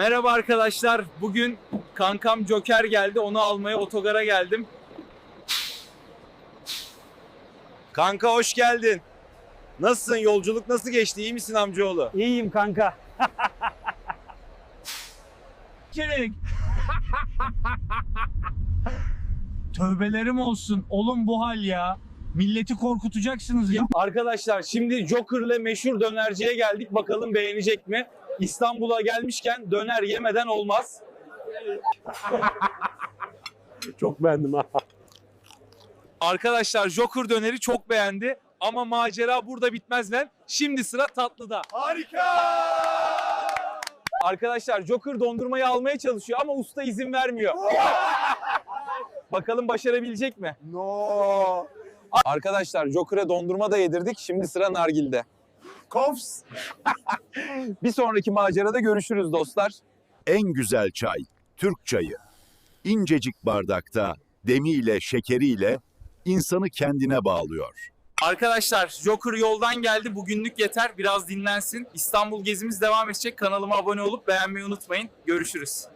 Merhaba arkadaşlar. Bugün kankam Joker geldi. Onu almaya otogara geldim. Kanka hoş geldin. Nasılsın? Yolculuk nasıl geçti? İyi misin amcaoğlu? İyiyim kanka. Çelik. Tövbelerim olsun. Oğlum bu hal ya. Milleti korkutacaksınız ya. Arkadaşlar şimdi Joker'le meşhur dönerciye geldik. Bakalım beğenecek mi? İstanbul'a gelmişken döner yemeden olmaz. Çok beğendim ha. Arkadaşlar Joker döneri çok beğendi. Ama macera burada bitmez lan. Şimdi sıra tatlıda. Harika! Arkadaşlar Joker dondurmayı almaya çalışıyor ama usta izin vermiyor. Bakalım başarabilecek mi? No! Arkadaşlar Joker'e dondurma da yedirdik. Şimdi sıra nargilde. Kofs! Bir sonraki macerada görüşürüz dostlar. En güzel çay, Türk çayı. İncecik bardakta, demiyle, şekeriyle insanı kendine bağlıyor. Arkadaşlar Joker yoldan geldi. Bugünlük yeter. Biraz dinlensin. İstanbul gezimiz devam edecek. Kanalıma abone olup beğenmeyi unutmayın. Görüşürüz.